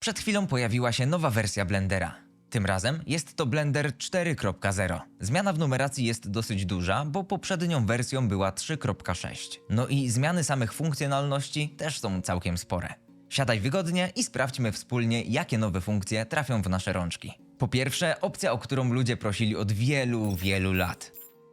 Przed chwilą pojawiła się nowa wersja Blendera. Tym razem jest to Blender 4.0. Zmiana w numeracji jest dosyć duża, bo poprzednią wersją była 3.6. No i zmiany samych funkcjonalności też są całkiem spore. Siadaj wygodnie i sprawdźmy wspólnie, jakie nowe funkcje trafią w nasze rączki. Po pierwsze, opcja, o którą ludzie prosili od wielu, wielu lat.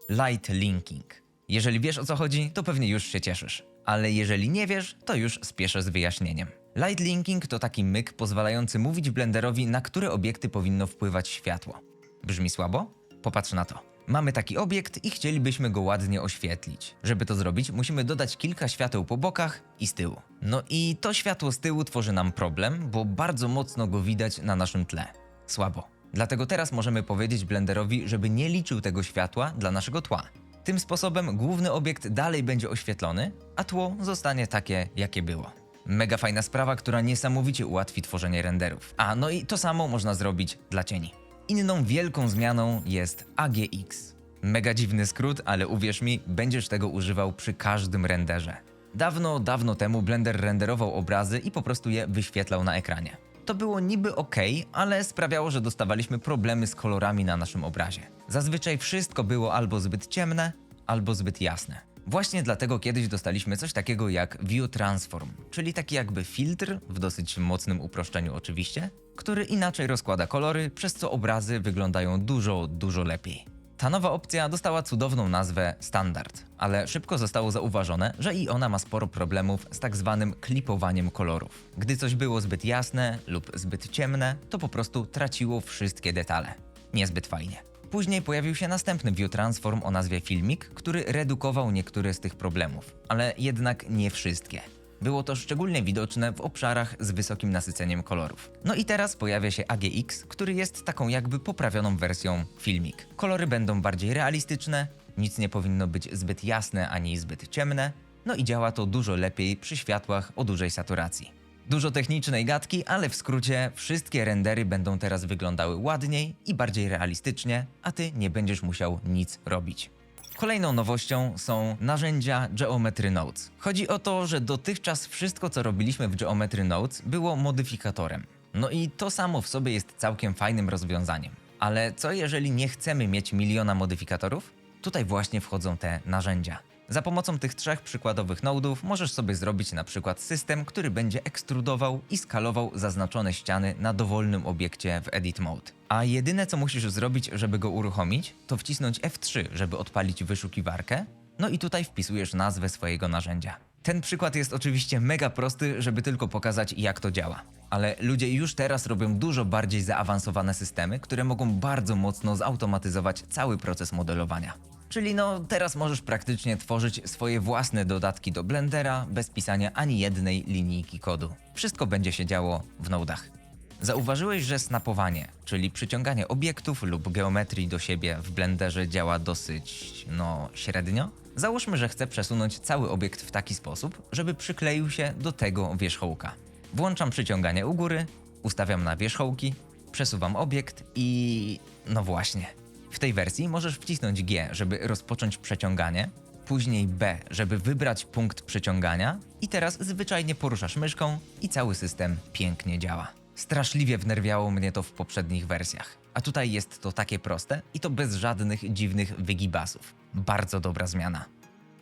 Light Linking. Jeżeli wiesz o co chodzi, to pewnie już się cieszysz. Ale jeżeli nie wiesz, to już spieszę z wyjaśnieniem. Light Linking to taki myk pozwalający mówić Blenderowi, na które obiekty powinno wpływać światło. Brzmi słabo? Popatrz na to. Mamy taki obiekt i chcielibyśmy go ładnie oświetlić. Żeby to zrobić, musimy dodać kilka świateł po bokach i z tyłu. No i to światło z tyłu tworzy nam problem, bo bardzo mocno go widać na naszym tle. Słabo. Dlatego teraz możemy powiedzieć Blenderowi, żeby nie liczył tego światła dla naszego tła. Tym sposobem główny obiekt dalej będzie oświetlony, a tło zostanie takie, jakie było. Mega fajna sprawa, która niesamowicie ułatwi tworzenie renderów. A no i to samo można zrobić dla cieni. Inną wielką zmianą jest AGX. Mega dziwny skrót, ale uwierz mi, będziesz tego używał przy każdym renderze. Dawno, dawno temu Blender renderował obrazy i po prostu je wyświetlał na ekranie. To było niby ok, ale sprawiało, że dostawaliśmy problemy z kolorami na naszym obrazie. Zazwyczaj wszystko było albo zbyt ciemne, albo zbyt jasne. Właśnie dlatego kiedyś dostaliśmy coś takiego jak View Transform, czyli taki jakby filtr, w dosyć mocnym uproszczeniu oczywiście, który inaczej rozkłada kolory, przez co obrazy wyglądają dużo, dużo lepiej. Ta nowa opcja dostała cudowną nazwę Standard, ale szybko zostało zauważone, że i ona ma sporo problemów z tak zwanym klipowaniem kolorów. Gdy coś było zbyt jasne lub zbyt ciemne, to po prostu traciło wszystkie detale. Niezbyt fajnie. Później pojawił się następny View Transform o nazwie Filmik, który redukował niektóre z tych problemów, ale jednak nie wszystkie. Było to szczególnie widoczne w obszarach z wysokim nasyceniem kolorów. No i teraz pojawia się AGX, który jest taką jakby poprawioną wersją Filmik. Kolory będą bardziej realistyczne, nic nie powinno być zbyt jasne ani zbyt ciemne, no i działa to dużo lepiej przy światłach o dużej saturacji. Dużo technicznej gadki, ale w skrócie wszystkie rendery będą teraz wyglądały ładniej i bardziej realistycznie, a ty nie będziesz musiał nic robić. Kolejną nowością są narzędzia Geometry Nodes. Chodzi o to, że dotychczas wszystko co robiliśmy w Geometry Nodes było modyfikatorem. No i to samo w sobie jest całkiem fajnym rozwiązaniem. Ale co jeżeli nie chcemy mieć miliona modyfikatorów? Tutaj właśnie wchodzą te narzędzia. Za pomocą tych trzech przykładowych nodów możesz sobie zrobić na przykład system, który będzie ekstrudował i skalował zaznaczone ściany na dowolnym obiekcie w Edit Mode. A jedyne co musisz zrobić, żeby go uruchomić, to wcisnąć F3, żeby odpalić wyszukiwarkę, no i tutaj wpisujesz nazwę swojego narzędzia. Ten przykład jest oczywiście mega prosty, żeby tylko pokazać jak to działa. Ale ludzie już teraz robią dużo bardziej zaawansowane systemy, które mogą bardzo mocno zautomatyzować cały proces modelowania. Czyli no, teraz możesz praktycznie tworzyć swoje własne dodatki do Blendera bez pisania ani jednej linijki kodu. Wszystko będzie się działo w nodach. Zauważyłeś, że snapowanie, czyli przyciąganie obiektów lub geometrii do siebie w Blenderze działa dosyć, no, średnio? Załóżmy, że chcę przesunąć cały obiekt w taki sposób, żeby przykleił się do tego wierzchołka. Włączam przyciąganie u góry, ustawiam na wierzchołki, przesuwam obiekt i... no właśnie. W tej wersji możesz wcisnąć G, żeby rozpocząć przeciąganie, później B, żeby wybrać punkt przeciągania i teraz zwyczajnie poruszasz myszką i cały system pięknie działa. Straszliwie wnerwiało mnie to w poprzednich wersjach, a tutaj jest to takie proste i to bez żadnych dziwnych wygibasów. Bardzo dobra zmiana.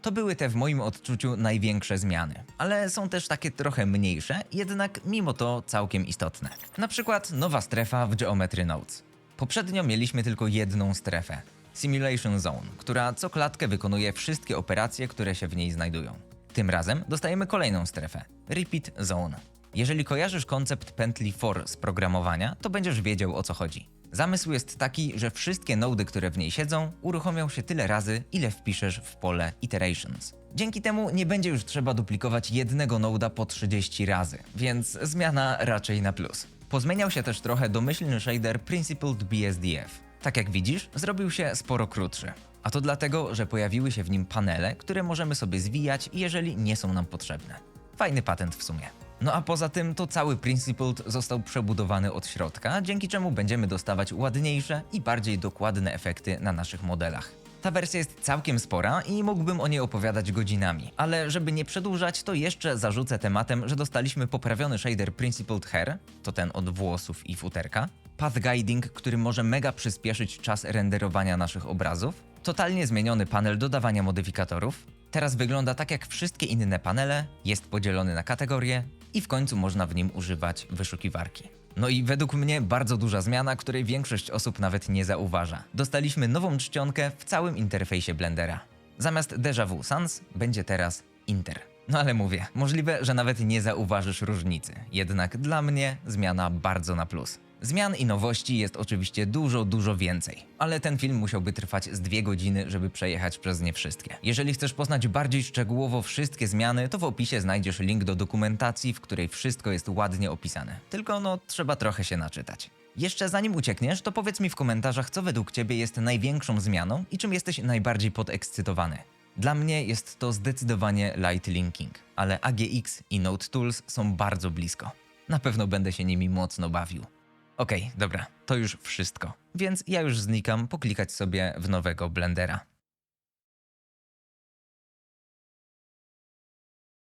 To były te w moim odczuciu największe zmiany, ale są też takie trochę mniejsze, jednak mimo to całkiem istotne. Na przykład nowa strefa w Geometry Nodes. Poprzednio mieliśmy tylko jedną strefę Simulation Zone, która co klatkę wykonuje wszystkie operacje, które się w niej znajdują. Tym razem dostajemy kolejną strefę Repeat Zone. Jeżeli kojarzysz koncept pętli for z programowania, to będziesz wiedział o co chodzi. Zamysł jest taki, że wszystkie nody, które w niej siedzą, uruchomią się tyle razy, ile wpiszesz w pole iterations. Dzięki temu nie będzie już trzeba duplikować jednego noda po 30 razy, więc zmiana raczej na plus. Pozmieniał się też trochę domyślny shader Principled BSDF. Tak jak widzisz, zrobił się sporo krótszy. A to dlatego, że pojawiły się w nim panele, które możemy sobie zwijać, jeżeli nie są nam potrzebne. Fajny patent w sumie. No a poza tym to cały Principled został przebudowany od środka, dzięki czemu będziemy dostawać ładniejsze i bardziej dokładne efekty na naszych modelach. Ta wersja jest całkiem spora i mógłbym o niej opowiadać godzinami, ale żeby nie przedłużać, to jeszcze zarzucę tematem, że dostaliśmy poprawiony shader Principled Hair, to ten od włosów i futerka, Path Guiding, który może mega przyspieszyć czas renderowania naszych obrazów, totalnie zmieniony panel dodawania modyfikatorów, teraz wygląda tak jak wszystkie inne panele, jest podzielony na kategorie i w końcu można w nim używać wyszukiwarki. No i według mnie bardzo duża zmiana, której większość osób nawet nie zauważa. Dostaliśmy nową czcionkę w całym interfejsie Blendera. Zamiast Deja Vu Sans będzie teraz Inter. No ale mówię, możliwe, że nawet nie zauważysz różnicy. Jednak dla mnie zmiana bardzo na plus. Zmian i nowości jest oczywiście dużo, dużo więcej, ale ten film musiałby trwać z dwie godziny, żeby przejechać przez nie wszystkie. Jeżeli chcesz poznać bardziej szczegółowo wszystkie zmiany, to w opisie znajdziesz link do dokumentacji, w której wszystko jest ładnie opisane. Tylko no, trzeba trochę się naczytać. Jeszcze zanim uciekniesz, to powiedz mi w komentarzach, co według Ciebie jest największą zmianą i czym jesteś najbardziej podekscytowany. Dla mnie jest to zdecydowanie light linking, ale AGX i Node Tools są bardzo blisko. Na pewno będę się nimi mocno bawił. Okej, dobra, to już wszystko. Więc ja już znikam poklikać sobie w nowego Blendera.